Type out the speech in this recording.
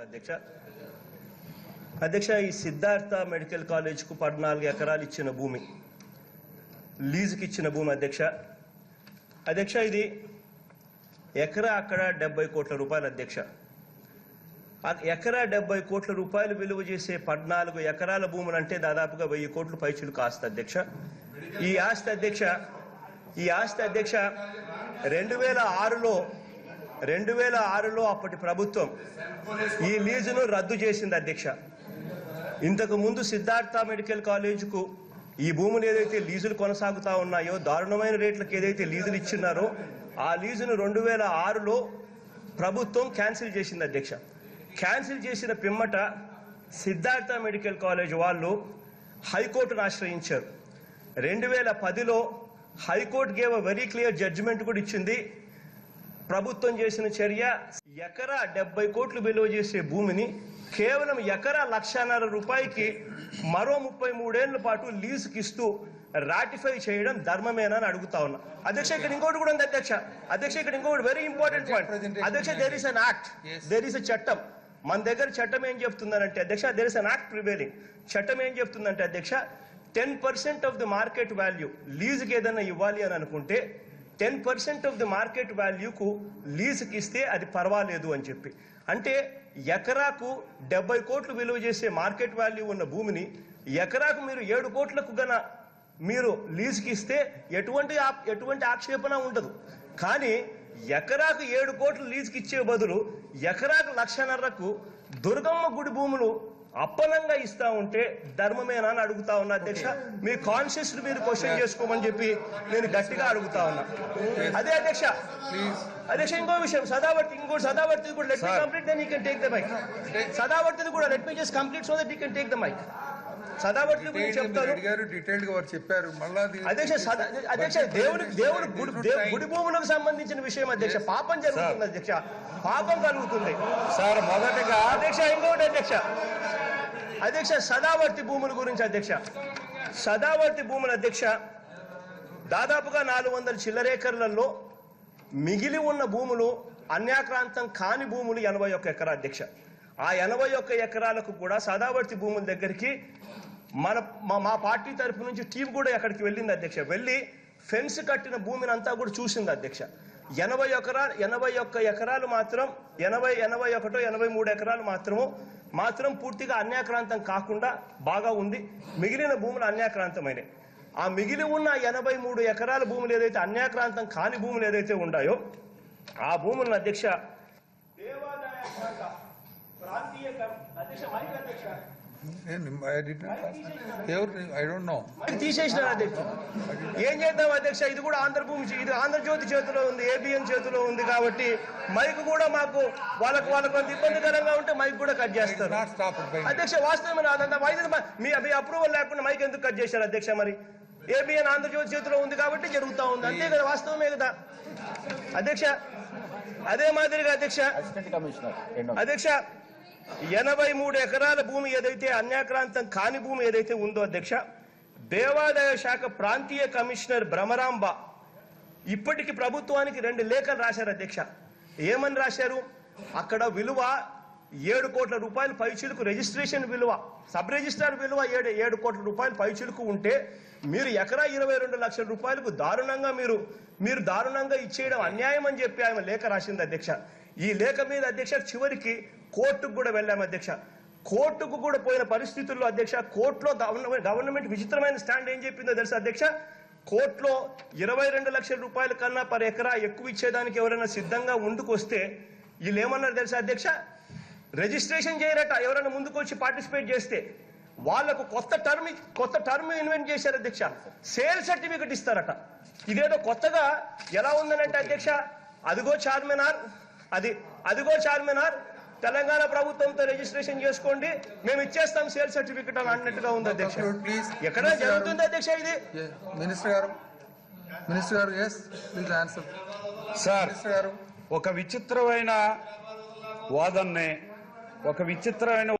అధ్యక్ష. అధ్యక్ష ఈ సిద్ధార్థ మెడికల్ కాలేజ్కు పద్నాలుగు ఎకరాలు ఇచ్చిన భూమి. లీజుకి ఇచ్చిన భూమి అధ్యక్ష. అధ్యక్ష ఇది ఎకరా అక్కడ డెబ్బై కోట్ల రూపాయలు అధ్యక్ష. ఎకరా డెబ్బై కోట్ల రూపాయలు విలువ చేసే పద్నాలుగు ఎకరాల భూములు అంటే దాదాపుగా వెయ్యి కోట్లు పైచులు కాస్త అధ్యక్ష. ఈ ఆస్తి అధ్యక్ష ఈ ఆస్తి అధ్యక్ష రెండు వేల ఆరులో రెండు వేల ఆరులో అప్పటి ప్రభుత్వం ఈ లీజును రద్దు చేసింది అధ్యక్ష. ఇంతకు ముందు సిద్ధార్థ మెడికల్ కాలేజీకు ఈ భూములు ఏదైతే లీజులు కొనసాగుతా ఉన్నాయో దారుణమైన రేట్లకు ఏదైతే లీజులు ఇచ్చినారో ఆ లీజును రెండు వేల ఆరులో ప్రభుత్వం క్యాన్సిల్ చేసింది అధ్యక్ష. క్యాన్సిల్ చేసిన పిమ్మట సిద్ధార్థ మెడికల్ కాలేజ్ వాళ్ళు హైకోర్టును ఆశ్రయించారు. రెండు వేల పదిలో high court gave very clear judgement కూడా ఇచ్చింది. ప్రభుత్వం చేసిన చర్య ఎకరా డెబ్బై కోట్లు విలువ చేసే భూమిని కేవలం ఎకరా లక్షన్నర రూపాయికి మరో ముప్పై మూడేళ్ళ పాటు లీజుకి ఇస్తూ రాటిఫై చేయడం ధర్మమేనా అని అడుగుతా ఉన్నా. అధ్యక్ష ఇక్కడ ఇంకోటి కూడా ఉంది అధ్యక్ష. అధ్యక్ష ఇక్కడ ఇంకోటి వెరీ ఇంపార్టెంట్ పాయింట్ అధ్యక్ష there is an act there is a చట్టం. మన దగ్గర చట్టం ఏం చెప్తుందనంటే అధ్యక్ష there is an act prevailing చట్టం ఏం చెప్తుందంటే అధ్యక్ష ten percent of the market value లీజుకి ఏదైనా ఇవ్వాలి అని అనుకుంటే ten percent of the market వాల్యూకు లీజుకి ఇస్తే అది పర్వాలేదు అని చెప్పి. అంటే ఎకరాకు డెబ్బై కోట్లు విలువ చేసే మార్కెట్ వాల్యూ ఉన్న భూమిని ఎకరాకు మీరు ఏడు కోట్లకు గన మీరు లీజుకి ఇస్తే ఎటువంటి ఎటువంటి ఆక్షేపణ ఉండదు. కానీ ఎకరాకు ఏడు కోట్లు లీజుకి ఇచ్చే బదులు ఎకరాకు లక్షన్నరకు దుర్గమ్మ గుడి భూములు అప్పనంగా ఇస్తా ఉంటే ధర్మమేనా అని అడుగుతా ఉన్నా అధ్యక్ష మీ కాన్షియస్ మీరు క్వశ్చన్ చేసుకోమని చెప్పి నేను గట్టిగా అడుగుతా ఉన్నా. అదే అధ్యక్ష. అధ్యక్ష ఇంకో విషయం సదావర్తి ఇంకో సదావర్తి కూడా let me complete then you can take the mike Sadavarthi కూడా let me just complete so that you can take the mike గురించి అడిగారు డీటెయిల్డ్గా వారు చెప్పారు. మళ్ళా అధ్యక్ష అధ్యక్ష దేవుడి దేవుడి గుడి దేవ్- గుడి భూములకు సంబంధించిన విషయం అధ్యక్ష. పాపం జరుగుతుంది అధ్యక్ష. పాపం కలుగుతుంది. సార్ మొదటగా అధ్యక్ష ఇంకోటి అధ్యక్ష. అధ్యక్ష సదావర్తి భూముల గురించి అధ్యక్ష. సదావర్తి భూముల అధ్యక్ష దాదాపుగా నాలుగు వందల చిల్లరేకర్లలో మిగిలి ఉన్న భూములు అన్యాక్రాంతం కాని భూములు ఎనభై ఒక్క ఎకరా అధ్యక్ష. ఆ ఎనభై ఒక్క ఎకరాలకు కూడా సదావర్తి భూముల దగ్గరికి మన మా- మా పార్టీ తరపు నుంచి టీం కూడా అక్కడికి వెళ్ళింది అధ్యక్ష. వెళ్ళి ఫెన్స్ కట్టిన భూమిని అంతా కూడా చూసింది అధ్యక్ష. ఎనభై ఎకరాలు ఎనభై ఒక్క ఎకరాలు మాత్రం ఎనభై ఎనభై ఒకటో ఎనభై మూడు ఎకరాలు మాత్రము మాత్రం పూర్తిగా అన్యాక్రాంతం కాకుండా బాగా ఉంది. మిగిలిన భూములు అన్యాక్రాంతమైనవి ఆ మిగిలి ఉన్న ఎనభై మూడు ఎకరాల భూములు ఏదైతే అన్యాక్రాంతం కాని భూములు ఏదైతే ఉన్నాయో ఆ భూములను అధ్యక్ష దేవాదాయ శాఖ ప్రాంతీయ అధ్యక్ష అధ్యక్ష నేను I did not- ఎవరు ఐ డోంట్ నో మైక్ తీసేసినారు అధ్యక్ష. ఏం చేద్దాం అధ్యక్ష? ఇది కూడా ఆంధ్రభూమి ఇది ఆంధ్రజ్యోతి చేతిలో ఉంది ఏబిఎన్ చేతిలో ఉంది కాబట్టి మైక్ కూడా మాకు వాళ్ళకు వాళ్ళకు కొంత ఇబ్బందికరంగా ఉంటే మైక్ కూడా కట్ చేస్తారు. అధ్యక్ష వాస్తవమైన వైద్యులు మ- మీ అప్రూవల్ లేకుండా మైక్ ఎందుకు కట్ చేశారు అధ్యక్ష మరి? ఏబిఎన్ ఆంధ్రజ్యోతి చేతిలో ఉంది కాబట్టి జరుగుతా ఉంది. అంతే కదా వాస్తవమే కదా. అధ్యక్ష అదే మాదిరిగా అధ్యక్ష. అసిస్టెంట్ కమిషనర్ రెండో అధ్యక్ష ఎనభై మూడు ఎకరాల భూమి ఏదైతే అన్యాక్రాంతం కాని భూమి ఏదైతే ఉందో అధ్యక్ష దేవాదాయ శాఖ ప్రాంతీయ కమిషనర్ భ్రమరాంబ ఇప్పటికి ప్రభుత్వానికి రెండు లేఖలు రాశారు అధ్యక్ష. ఏమని రాశారు? అక్కడ విలువ ఏడు కోట్ల రూపాయలు పైచులకు రిజిస్ట్రేషన్ విలువ సబ్ రిజిస్ట్రార్ విలువ ఏడు ఏడు కోట్ల రూపాయలు పైచులకు ఉంటే మీరు ఎకరా ఇరవై రెండు లక్షల రూపాయలకు దారుణంగా మీరు మీరు దారుణంగా ఇచ్చేయడం అన్యాయం అని చెప్పి ఆమె లేఖ రాసింది అధ్యక్ష. ఈ లేఖ మీద అధ్యక్ష చివరికి కోర్టుకు కూడా వెళ్ళాము అధ్యక్ష. కోర్టుకు కూడా పోయిన పరిస్థితుల్లో అధ్యక్ష కోర్టులో గవర్నమెంట్ గవర్నమెంట్ విచిత్రమైన స్టాండ్ ఏం చెప్పిందో తెలుసు అధ్యక్ష? కోర్టులో ఇరవై రెండు లక్షల రూపాయల కన్నా పర్ ఎకరా ఎక్కువ ఇచ్చేదానికి ఎవరైనా సిద్ధంగా ముందుకొస్తే వీళ్ళు ఏమన్నారు తెలుసా అధ్యక్ష? రిజిస్ట్రేషన్ చేయరట ఎవరైనా ముందుకు వచ్చి పార్టిసిపేట్ చేస్తే. వాళ్ళకు కొత్త టర్మ్ కొత్త టర్మ్ ఇన్వెంట్ చేశారు అధ్యక్ష. సేల్ సర్టిఫికెట్ ఇస్తారట. ఇదేదో కొత్తగా ఎలా ఉందనంటే అధ్యక్ష? అదిగో చార్మినార్ అది అదిగో చార్మినార్ తెలంగాణ ప్రభుత్వంతో రిజిస్ట్రేషన్ చేసుకోండి. మేము ఇచ్చేస్తాం సేల్ సర్టిఫికెట్ అని అన్నట్టుగా ఉంది అధ్యక్ష. ఎక్కడ జరుగుతుంది అధ్యక్ష ఇది? మినిస్టర్ గారు. మినిస్టర్ గారు ఎస్ ప్లీజ్ ఆన్సర్ సార్ గారు. ఒక విచిత్రమైన వాదన్నే ఒక విచిత్రమైన